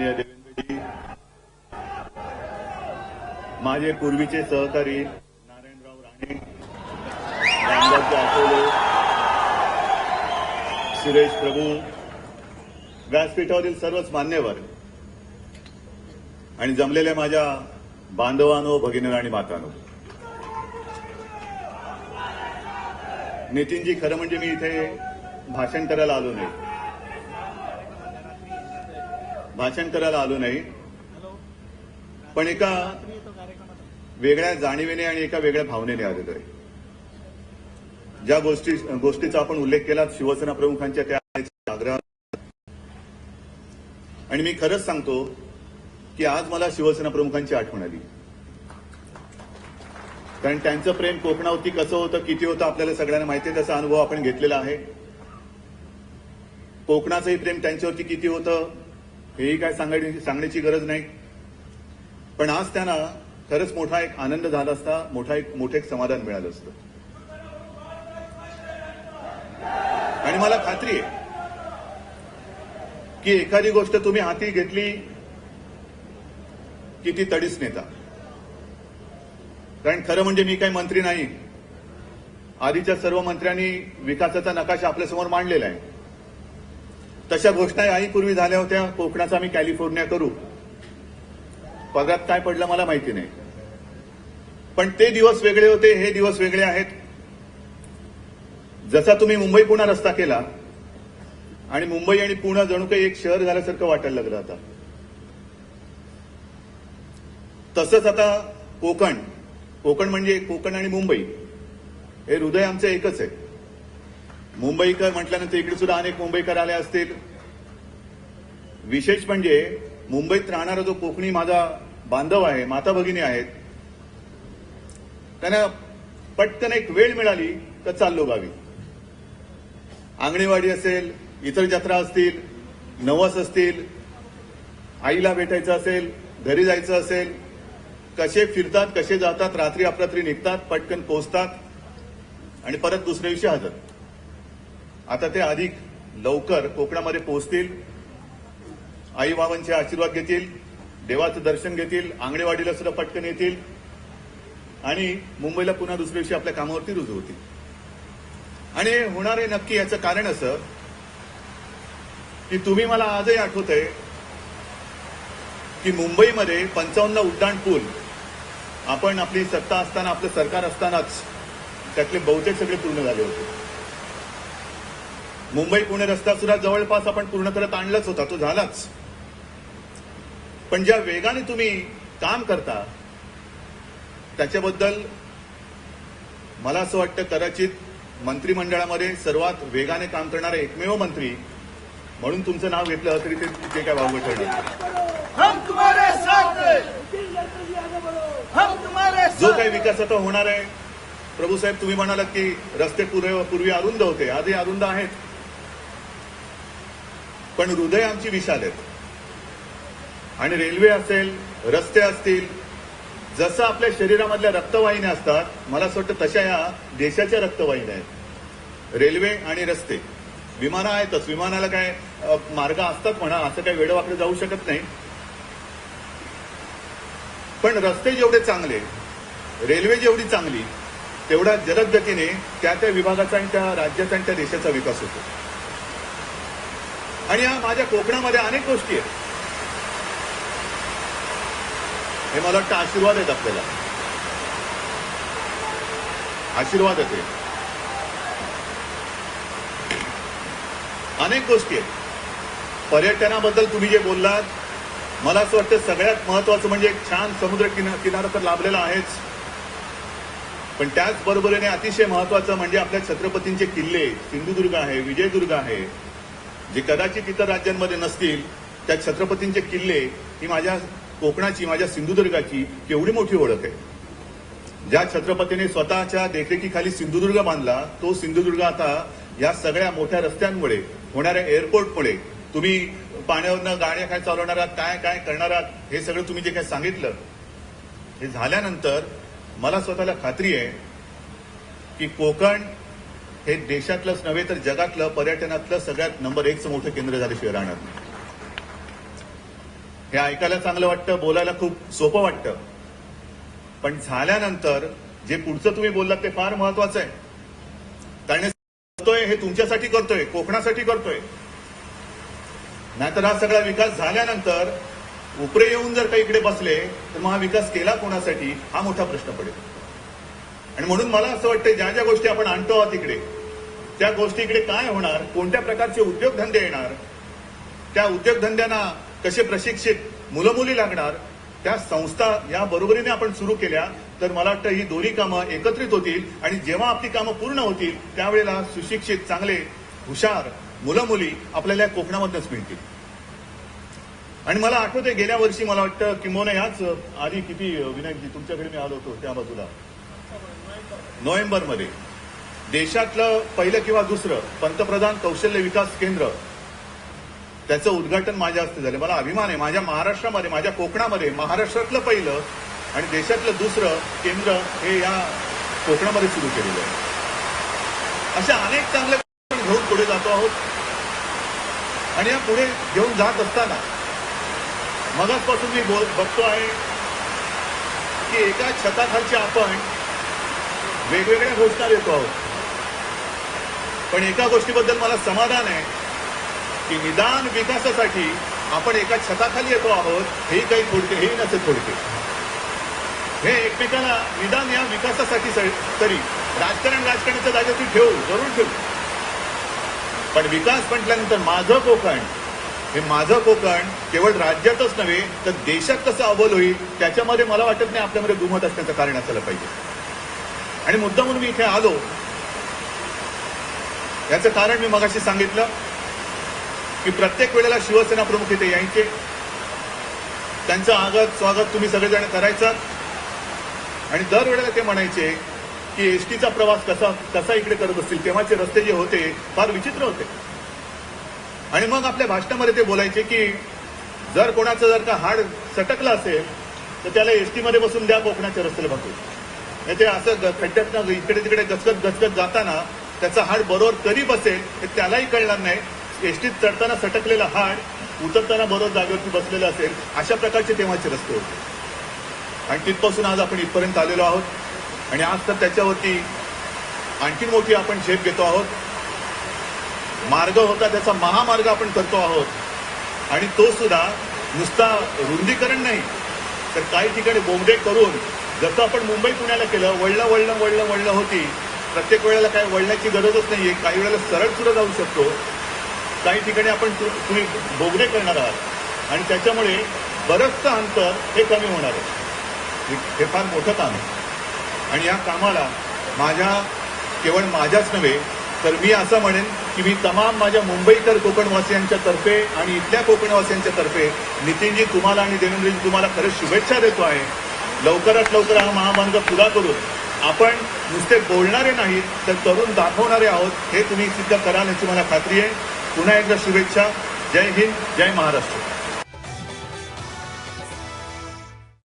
माननीय देवेंद्रजी. माझे पूर्वीचे सहकारी नारायणराव राणे रामदासजी आठवले सुरेश प्रभू व्यासपीठावरील सर्वच मान्यवर आणि जमलेल्या माझ्या बांधवानो भगिनी आणि मातानो. नितीनजी खरं म्हणजे मी इथे भाषण करायला आलो नाही. भाषण करायला आलो नाही. पण एका वेगळ्या जाणीवेने आणि एका वेगळ्या भावनेने आलेलो आहे. ज्या गोष्टी गोष्टीचा आपण उल्लेख केला शिवसेना प्रमुखांच्या त्या आग्रह आणि मी खरंच सांगतो की आज मला शिवसेना प्रमुखांची आठवण आली. कारण त्यांचं प्रेम कोकणावरती कसं होतं किती होतं आपल्याला सगळ्यांना माहिती आहे त्याचा अनुभव आपण घेतलेला आहे. कोकणाचंही प्रेम त्यांच्यावरती किती होतं हेही काय सांगायची सांगण्याची गरज नाही. पण आज त्यांना खरंच मोठा एक आनंद झाला असता मोठा एक मोठं एक समाधान मिळालं असतं. आणि मला खात्री आहे की एखादी गोष्ट तुम्ही हाती घेतली की ती तडीच नेता. कारण खरं म्हणजे मी काही मंत्री नाही. आधीच्या सर्व मंत्र्यांनी विकासाचा नकाशा आपल्यासमोर मांडलेला आहे. तशा घोषणा पूर्वी झाल्या होत्या. कोकणाचा आम्ही कॅलिफोर्निया करू. पगारात काय पडलं मला माहिती नाही. पण ते दिवस वेगळे होते हे दिवस वेगळे आहेत. जसा तुम्ही मुंबई पुणा रस्ता केला आणि मुंबई आणि पुणे जणू काही एक शहर झाल्यासारखं वाटायला लागलं आता. तसंच आता कोकण. कोकण म्हणजे कोकण आणि मुंबई. हे हृदय आमचं एकच आहे. मुंबईकर म्हटल्यानंतर इकडे सुद्धा अनेक मुंबईकर आले असतील. विशेष म्हणजे मुंबईत राहणारा जो कोकणी माझा बांधव आहे माता भगिनी आहेत त्यांना पटकन एक वेळ मिळाली तर चाललो गावी. आंगणेवाडी असेल इतर जत्रा असतील नवस असतील आईला भेटायचं असेल घरी जायचं असेल कसे फिरतात कसे जातात रात्री अपरात्री निघतात पटकन पोहोचतात आणि परत दुसऱ्या दिवशी हजर. आता ते अधिक लवकर कोकणामध्ये पोहोचतील आई बाबांचे आशीर्वाद घेतील देवाचं दर्शन घेतील आंगणेवाडीला सुद्धा पटकन येतील आणि मुंबईला पुन्हा दुसऱ्या दिवशी आपल्या कामावरती रुजू होतील. आणि होणार आहे नक्की याचं कारण असं की तुम्ही मला आजही आठवत आहे की मुंबईमध्ये पंचावन्न उड्डाण पूल आपण आपली सत्ता असताना आपलं सरकार असतानाच त्यातले बहुतेक सगळे पूर्ण झाले होते. मुंबई पुणे रस्ता सुद्धा जवळपास आपण पूर्ण करत आणलाच होता तो झालाच. पण ज्या वेगाने तुम्ही काम करता त्याच्याबद्दल मला असं वाटतं कदाचित मंत्रिमंडळामध्ये सर्वात वेगाने काम करणारे एकमेव मंत्री म्हणून तुमचं नाव घेतलं तरी ते काय वावगं ठरणार जो काही विकास आता होणार आहे प्रभू साहेब तुम्ही म्हणालात की रस्ते पूर्वी पूर्वी अरुंद होते आजही अरुंद आहेत. पण हृदय आमची विशाल आहेत. आणि रेल्वे असेल रस्ते असतील जसं आपल्या शरीरामधल्या रक्तवाहिन्या असतात मला असं वाटतं तशा या देशाच्या रक्तवाहिन्या आहेत. रेल्वे आणि रस्ते. विमानं आहेतच विमानाला काय मार्ग असतात म्हणा असं काही वेळवाकडे जाऊ शकत नाही. पण रस्ते जेवढे चांगले रेल्वे जेवढी चांगली तेवढा जलद गतीने त्या त्या विभागाचा आणि त्या राज्याचा आणि त्या देशाचा विकास होतो. आणि या माझ्या कोकणामध्ये अनेक गोष्टी आहेत. हे मला वाटतं आशीर्वाद आहेत आपल्याला. आशीर्वाद आहेत अनेक गोष्टी आहेत. पर्यटनाबद्दल तुम्ही जे बोललात मला असं वाटतं सगळ्यात महत्वाचं म्हणजे एक छान समुद्र किना किनारा तर लाभलेला आहेच. पण त्याच बरोबरीने अतिशय महत्वाचं म्हणजे आपल्या छत्रपतींचे किल्ले सिंधुदुर्ग आहे विजयदुर्ग आहे जे कदाचित इतर राज्यांमध्ये नसतील त्या छत्रपतींचे किल्ले ही माझ्या कोकणाची माझ्या सिंधुदुर्गाची केवढी मोठी ओळख आहे. ज्या छत्रपतीने स्वतःच्या देखरेखीखाली सिंधुदुर्ग बांधला तो सिंधुदुर्ग आता या सगळ्या मोठ्या रस्त्यांमुळे होणाऱ्या एअरपोर्टमुळे तुम्ही पाण्यावरनं गाड्या काय चालवणार आहात काय काय करणार आहात हे सगळं तुम्ही जे काय सांगितलं हे झाल्यानंतर मला स्वतःला खात्री आहे की कोकण हे देशातलंच नव्हे तर जगातलं पर्यटनातलं सगळ्यात नंबर एकचं मोठं केंद्र झालं राहणार हे ऐकायला चांगलं वाटतं बोलायला खूप सोपं वाटतं. पण झाल्यानंतर जे पुढचं तुम्ही बोललात ते फार महत्वाचं आहे. कारण हे करतोय हे तुमच्यासाठी करतोय कोकणासाठी करतोय. नाहीतर हा सगळा विकास झाल्यानंतर उपरे येऊन जर काही इकडे बसले तर मग हा विकास केला कोणासाठी? हा मोठा प्रश्न पडेल. आणि म्हणून मला असं वाटतं ज्या ज्या गोष्टी आपण आणतो आहोत तिकडे त्या गोष्टी इकडे काय होणार कोणत्या प्रकारचे उद्योगधंदे येणार त्या उद्योगधंद्यांना कसे प्रशिक्षित मुलं मुली लागणार त्या संस्था या बरोबरीने आपण सुरू केल्या तर मला वाटतं ही दोन्ही कामं एकत्रित होतील आणि जेव्हा आपली कामं पूर्ण होतील त्यावेळेला सुशिक्षित चांगले हुशार मुलं मुली आपल्याला या कोकणामधनच मिळतील. आणि मला आठवते गेल्या वर्षी मला वाटतं किंबहुना याच आधी किती विनायकजी तुमच्याकडे मी आलो होतो त्या बाजूला. नोव्हेंबरमध्ये देशातलं पहिलं किंवा दुसरं पंतप्रधान कौशल्य विकास केंद्र त्याचं उद्घाटन माझ्या हस्ते झालं. मला अभिमान आहे. माझ्या महाराष्ट्रामध्ये माझ्या कोकणामध्ये महाराष्ट्रातलं पहिलं आणि देशातलं दुसरं केंद्र हे या कोकणामध्ये सुरू केलेलं आहे. अशा अनेक चांगल्या घेऊन पुढे जातो आहोत. आणि या पुढे घेऊन जात असताना मगाचपासून मी बोल बघतो आहे की एका छताखालची आपण वेगवेगळ्या घोषणा देतो आहोत. पण एका गोष्टीबद्दल मला समाधान आहे की निदान विकासासाठी आपण एका छताखाली येतो आहोत हे काही थोडके हेही नसे थोडके. हे एकमेकाला निदान या विकासासाठी तरी राजकारण राजकारणाच्या जागेवरती ठेवू जरूर ठेवू. पण विकास म्हटल्यानंतर माझं कोकण हे माझं कोकण केवळ राज्यातच नव्हे तर देशात कसं अव्वल होईल त्याच्यामध्ये मला वाटत नाही आपल्यामध्ये दुमत असण्याचं कारण असायला पाहिजे. आणि मुद्दा म्हणून मी इथे आलो. याचं कारण मी मगाशी सांगितलं की प्रत्येक वेळेला शिवसेना प्रमुख इथे यायचे. त्यांचं आगत स्वागत तुम्ही सगळेजण करायचं. आणि दरवेळेला ते म्हणायचे की एसटीचा प्रवास कसा कसा इकडे करत असतील तेव्हाचे रस्ते जे होते फार विचित्र होते. आणि मग आपल्या भाषणामध्ये ते बोलायचे की जर कोणाचं जर का हाड सटकलं असेल तर त्याला एसटीमध्ये बसून द्या कोकणाच्या रस्त्याला बघू. ते असं ग- खड्ड्यातनं इकडे तिकडे गचकत गचकत जाताना त्याचा हाड बरोबर कधी बसेल हे त्यालाही कळणार नाही. एसटीत चढताना सटकलेला हाड उतरताना बरोबर जागेवरती बसलेलं असेल अशा प्रकारचे तेव्हाचे रस्ते होते. आणि तिथपासून आज आपण इथपर्यंत आलेलो आहोत. आणि आज तर त्याच्यावरती आणखीन मोठी आपण झेप घेतो आहोत. मार्ग होता त्याचा महामार्ग आपण करतो आहोत. आणि तो सुद्धा नुसता रुंदीकरण नाही तर काही ठिकाणी बोंबडे करून जसं आपण मुंबई पुण्याला केलं वळलं वळलं वळलं वळलं होती प्रत्येक वेळेला काय वळण्याची गरजच नाहीये. काही वेळेला सरळ सुद्धा जाऊ शकतो. काही ठिकाणी आपण तु- तुम्ही बोगदे करणार आहात. आणि त्याच्यामुळे बरंचसं अंतर हे कमी होणार आहे. हे- हे फार मोठं काम आहे. आणि या कामाला माझ्या केवळ माझ्याच नव्हे तर मी असं म्हणेन की मी तमाम माझ्या मुंबईकर कोकणवासियांच्या तर्फे आणि इथल्या कोकणवासियांच्या तर्फे नितीनजी तुम्हाला आणि देवेंद्रजी तुम्हाला खरंच शुभेच्छा देतो आहे. लवकरात लवकर हा महामार्ग पुरा करून आपण नुसते बोलणारे नाहीत तर करून दाखवणारे आहोत हे तुम्ही सिद्ध कराल याची मला खात्री आहे. पुन्हा एकदा शुभेच्छा. जय हिंद जय महाराष्ट्र.